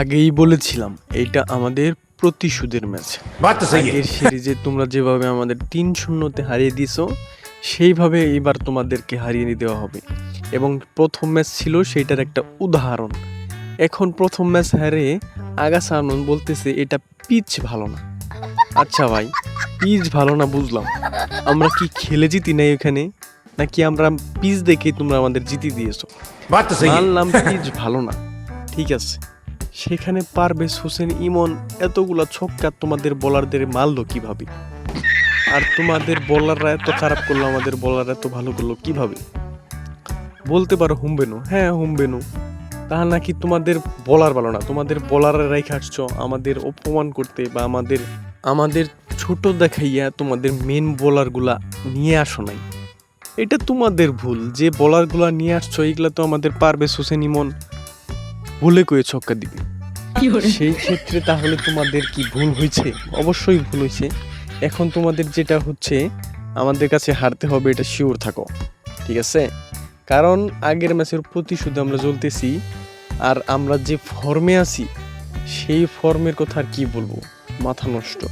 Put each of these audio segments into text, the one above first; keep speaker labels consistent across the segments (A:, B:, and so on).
A: আগেই বলেছিলাম এইটা আমাদের প্রতিশোধের ম্যাচ আগের সিরিজে তোমরা যেভাবে আমাদের তিন শূন্যতে হারিয়ে দিছ সেইভাবে এইবার তোমাদেরকে হারিয়ে নিয়ে দেওয়া হবে। এবং প্রথম ম্যাচ ছিল সেইটার একটা উদাহরণ। এখন প্রথম ম্যাচ হারে আগাছা আনন্দ বলতেছে এটা পিচ ভালো না। আচ্ছা ভাই পিচ ভালো না বুঝলাম। আমরা কি খেলে জিতি নাই এখানে? নাকি আমরা পিচ দেখে তোমরা আমাদের জিতি দিয়েছ? মানলাম পিচ ভালো না। ঠিক আছে। সেখানে পারভেজ হোসেন ইমন এতগুলা ছক্কা তোমাদের বোলারদের মারলো কীভাবে? আর তোমাদের বলাররা এত খারাপ করল, আমাদের বোলাররা এত ভালো করল কীভাবে? বলতে পারো হুমবেনু। হ্যাঁ হুমবেনু। তা নাকি তোমাদের বলার ভালো না? তোমাদের বলাররা রেখে আসছো আমাদের অপমান করতে বা আমাদের আমাদের ছোট দেখাইয়া তোমাদের মেন বোলারগুলা নিয়ে আসো নাই। এটা তোমাদের ভুল। যে বলারগুলা নিয়ে আসছো, এইগুলা তো আমাদের পারভেজ হোসেন ইমন ভুলে কয়ে ছক্কা দিবে। সেই ক্ষেত্রে তাহলে তোমাদের কি ভুল হয়েছে? অবশ্যই ভুল হয়েছে। এখন তোমাদের যেটা হচ্ছে, আমাদের কাছে হারতে হবে, এটা শিওর থাকো। ঠিক আছে? কারণ আগের ম্যাচের প্রতিশোধে আমরা জ্বলতেছি, আর আমরা যে ফর্মে আছি, সেই ফর্মের কথা আর কি বলব? মাথা নষ্ট।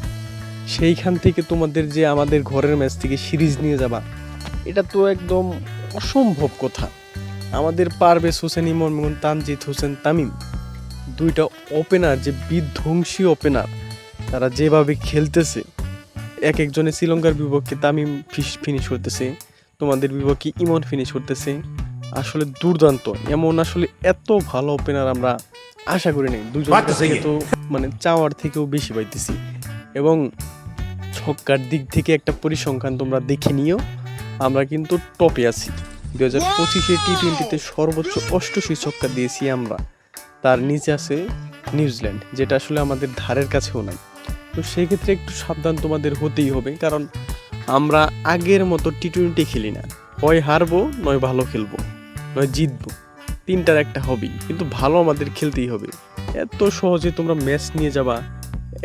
A: সেইখান থেকে তোমাদের যে আমাদের ঘরের ম্যাচ থেকে সিরিজ নিয়ে যাবা, এটা তো একদম অসম্ভব কথা। আমাদের পারভেজ হোসেন, ইমন এবং তানজিদ হোসেন, তামিম, দুইটা ওপেনার যে বিধ্বংসী ওপেনার তারা যেভাবে খেলতেছে এক একজনে শ্রীলঙ্কার বিপক্ষে তামিম ফিনিশ করতেছে তোমাদের বিপক্ষে ইমন ফিনিশ করতেছে আসলে দুর্দান্ত। এমন আসলে এত ভালো ওপেনার আমরা আশা করি নাই। দুজন তো মানে চাওয়ার থেকেও বেশি পাইতেছি। এবং ছক্কার দিক থেকে একটা পরিসংখ্যান তোমরা দেখে নিও আমরা কিন্তু টপে আছি। দু হাজার পঁচিশে টি টোয়েন্টিতে সর্বোচ্চ অষ্টশী ছক্কা দিয়েছি আমরা। তার নিচে আছে নিউজিল্যান্ড যেটা আসলে আমাদের ধারের কাছেও নাই। তো সেই ক্ষেত্রে একটু সাবধান তোমাদের হতেই হবে, কারণ আমরা আগের মতো টি টোয়েন্টি খেলি না। হয় হারবো, নয় ভালো খেলব, নয় জিতবো। তিনটার একটা হবেই কিন্তু ভালো আমাদের খেলতেই হবে। এত সহজে তোমরা ম্যাচ নিয়ে যাবা,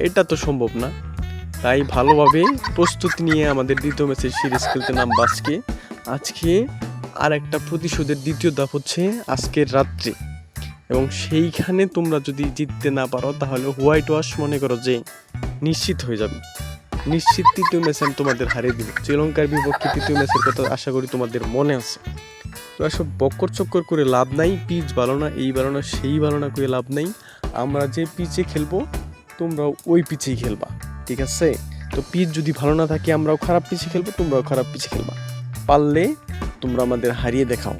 A: এটা তো সম্ভব না। তাই ভালোভাবে প্রস্তুতি নিয়ে আমাদের দ্বিতীয় ম্যাচের সিরিজ খেলতে নাম আজকে আজকে আর একটা প্রতিশোধের দ্বিতীয় ধাপ হচ্ছে আজকের রাত্রে। এবং সেইখানে তোমরা যদি জিততে না পারো, তাহলে হোয়াইট ওয়াশ মনে করো যে নিশ্চিত হয়ে যাবে। নিশ্চিত তৃতীয় ম্যাচে আমি তোমাদের হারিয়ে দিব। শ্রীলঙ্কার বিপক্ষে তৃতীয় ম্যাচের কথা আশা করি তোমাদের মনে আছে। তো এসব বক্কর চক্কর করে লাভ নাই, পিচ ভালো না, এই ভালো না, সেই ভালো না করে লাভ নাই। আমরা যে পিচে খেলব, তোমরাও ওই পিচেই খেলবা, ঠিক আছে? তো পিচ যদি ভালো না থাকে, আমরাও খারাপ পিচে খেলব, তোমরাও খারাপ পিচে খেলবা। পারলে তোমরা আমাদের হারিয়ে দেখাও।